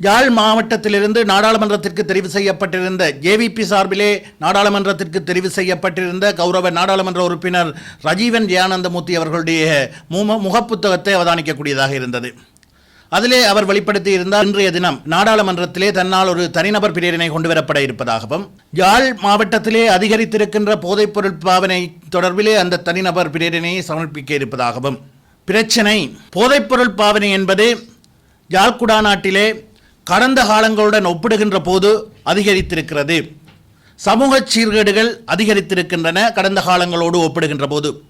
யாழ் மாவட்டத்திலிருந்து நாடாளுமன்றத்திற்கு தெரிவு செய்யப்பட்டிருந்த ஜேவிபி சார்பிலே நாடாளுமன்றத்திற்கு தெரிவு செய்யப்பட்டிருந்த கௌரவ நாடாளுமன்ற உறுப்பினர் ரஜீவன் ஜெயானந்தமூர்த்தி அவர்களுடைய முக முகப்புத்தகத்தை அவதானிக்கக்கூடியதாக இருந்தது. அதிலே அவர் வெளிப்படுத்தி இருந்தால் இன்றைய தினம் நாடாளுமன்றத்திலே தன்னால் ஒரு தனிநபர் பிரிவினை கொண்டு வரப்பட இருப்பதாகவும் யாழ் மாவட்டத்திலே அதிகரித்திருக்கின்ற போதைப்பொருள் பாவனை தொடர்பிலே அந்த தனிநபர் பிரிவினையை சமர்ப்பிக்க இருப்பதாகவும் பிரச்சனை போதைப்பொருள் பாவனை என்பது யாழ்குடா நாட்டிலே கடந்த காலங்களுடன் ஒப்பிடுகின்ற போது அதிகரித்திருக்கிறது. சமூக சீர்கேடுகள் அதிகரித்திருக்கின்றன கடந்த காலங்களோடு ஒப்பிடுகின்ற போது.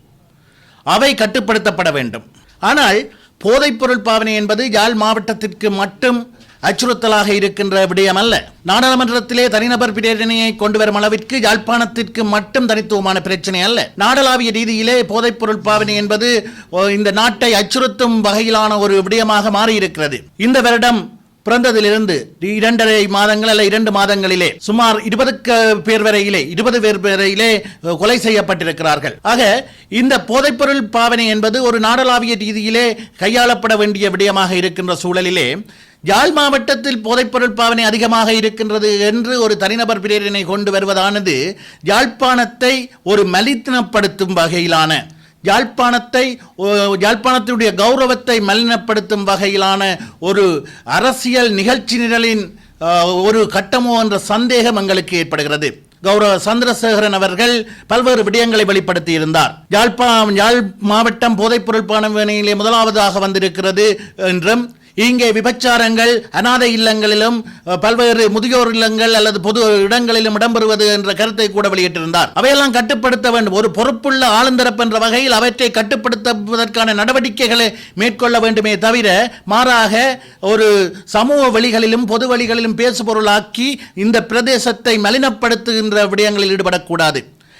அவை கட்டுப்படுத்தப்பட வேண்டும். ஆனால் போதைப்பொருள் பாவனை என்பது யாழ் மாவட்டத்திற்கு மட்டும் அச்சுறுத்தலாக இருக்கின்ற விடயம் அல்ல. நாடாளுமன்றத்திலே தனிநபர் பிரேரணையை கொண்டு வரும் அளவிற்கு யாழ்ப்பாணத்திற்கு மட்டும் தனித்துவமான பிரச்சனை அல்ல. நாடளாவிய ரீதியிலே போதைப்பொருள் பாவனை என்பது ஓ, இந்த நாட்டை அச்சுறுத்தும் வகையிலான ஒரு விடயமாக மாறியிருக்கிறது. இந்த வருடம் பிறந்ததிலிருந்து இரண்டரை மாதங்கள் அல்ல இரண்டு மாதங்களிலே சுமார் இருபதுக்கு பேர் வரையிலே இருபது பேர் வரையிலே கொலை செய்யப்பட்டிருக்கிறார்கள். ஆக இந்த போதைப்பொருள் பாவனை என்பது ஒரு நாடளாவிய ரீதியிலே கையாளப்பட வேண்டிய விடயமாக இருக்கின்ற சூழலிலே யாழ் மாவட்டத்தில் போதைப்பொருள் பாவனை அதிகமாக இருக்கின்றது என்று ஒரு தனிநபர் பிரேரணை கொண்டு வருவதானது யாழ்ப்பாணத்தை ஒரு மலித்தனப்படுத்தும் வகையிலான யாழ்ப்பாணத்தை யாழ்ப்பாணத்தினுடைய கௌரவத்தை மலினப்படுத்தும் வகையிலான ஒரு அரசியல் நிகழ்ச்சி நிரலின் ஒரு கட்டமோ என்ற சந்தேகம் எங்களுக்கு ஏற்படுகிறது. கௌரவ சந்திரசேகரன் அவர்கள் பல்வேறு விடயங்களை வெளிப்படுத்தி இருந்தார் யாழ்ப்பா யாழ் மாவட்டம் போதைப்பொருள் பானவனையிலே முதலாவதாக வந்திருக்கிறது என்றும் இங்கே விபச்சாரங்கள் அனாதை இல்லங்களிலும் பல்வேறு முதியோர் இல்லங்கள் அல்லது பொது இடங்களிலும் இடம்பெறுவது என்ற கருத்தை கூட வெளியிட்டிருந்தார். அவையெல்லாம் கட்டுப்படுத்த வேண்டும். ஒரு பொறுப்புள்ள ஆளுந்தரப்பு என்ற வகையில் அவற்றை கட்டுப்படுத்துவதற்கான நடவடிக்கைகளை மேற்கொள்ள வேண்டுமே தவிர மாறாக ஒரு சமூக வழிகளிலும் பொது வழிகளிலும் பேசுபொருளாக்கி இந்த பிரதேசத்தை மலினப்படுத்துகின்ற விடயங்களில் ஈடுபடக்கூடாது.